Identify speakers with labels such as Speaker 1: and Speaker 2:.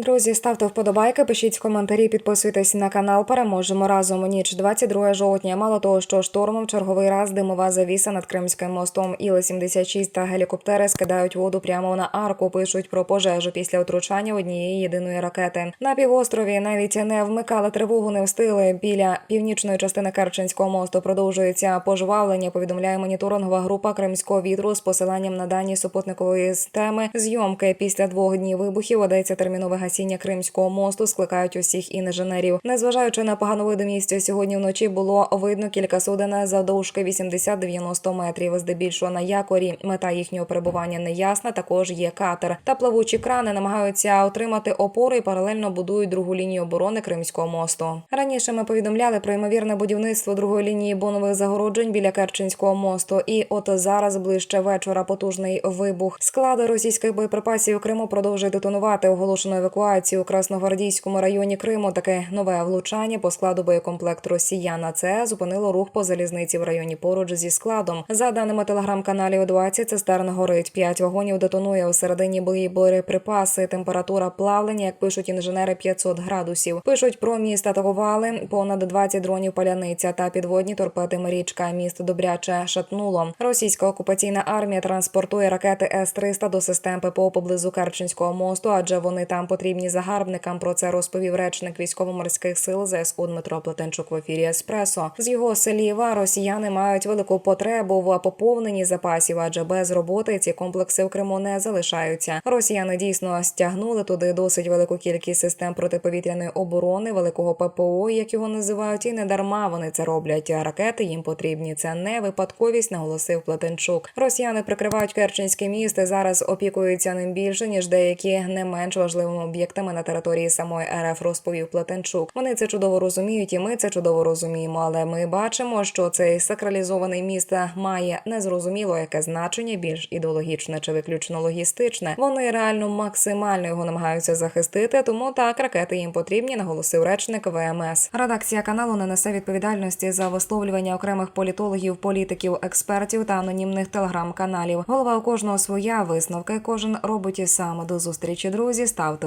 Speaker 1: Друзі, ставте вподобайки, пишіть коментарі, підписуйтесь на канал. Переможемо разом. Ніч 22 жовтня. Мало того, що штормом черговий раз димова завіса над Кримським мостом. Іли 76 та гелікоптери скидають воду прямо на арку. Пишуть про пожежу після отручання однієї єдиної ракети. На півострові навіть не вмикали тривогу, не встигли. Біля північної частини Керченського мосту продовжується пожвавлення. Повідомляє моніторингова група Кримського вітру з посиланням на дані супутникової системи зйомки. Після двох днів вибухів ведеться термінове гасіння Кримського мосту. Скликають усіх інженерів. Незважаючи на погану видимість, сьогодні вночі було видно кілька суден завдовжки 80-90 метрів. Здебільшого на якорі мета їхнього перебування не ясна. Також є катер та плавучі крани намагаються отримати опори і паралельно будують другу лінію оборони Кримського мосту. Раніше ми повідомляли про ймовірне будівництво другої лінії бонових загороджень біля Керченського мосту. І от зараз ближче вечора потужний вибух. Склади російських боєприпасів у Криму продовжує детонувати. Оголошено евакуацію у Красногвардійському районі Криму. Таке нове влучання по складу боєкомплект Росіян. А Це зупинило рух по залізниці в районі поруч зі складом. За даними телеграм-каналів 20 цистерн горить. П'ять вагонів детонує у середині бої боєприпаси. Температура плавлення, як пишуть інженери, 500 градусів. Пишуть про міст атакували понад 20 дронів паляниця та підводні торпеди Марічка. Місто добряче шатнуло. Російська окупаційна армія транспортує ракети С-300 до систем ППО поблизу Керченського мосту, адже вони там потрібні загарбникам. Про це розповів речник військово-морських сил ЗСУ Дмитро Плетенчук в ефірі Еспресо. З його слів, росіяни мають велику потребу в поповненні запасів, адже без роботи ці комплекси в Криму не залишаються. Росіяни дійсно стягнули туди досить велику кількість систем протиповітряної оборони, великого ППО, як його називають, і не дарма вони це роблять. Ракети їм потрібні. Це не випадковість, наголосив Плетенчук. Росіяни прикривають Керченське місто. Зараз опікуються ним більше ніж деякі не менш важливими об'єктами на території самої РФ. Розповів Плетенчук. Вони це чудово розуміють, і ми це чудово розуміємо. Але ми бачимо, що цей сакралізований міст має незрозуміло яке значення, більш ідеологічне чи виключно логістичне. Вони реально максимально його намагаються захистити. Тому так ракети їм потрібні, наголосив речник ВМС. Редакція каналу не несе відповідальності за висловлювання окремих політологів, політиків, експертів та анонімних телеграм-каналів. Голова у кожного своя висновки. Кожен робить і сам. До зустрічі, друзі. Ставте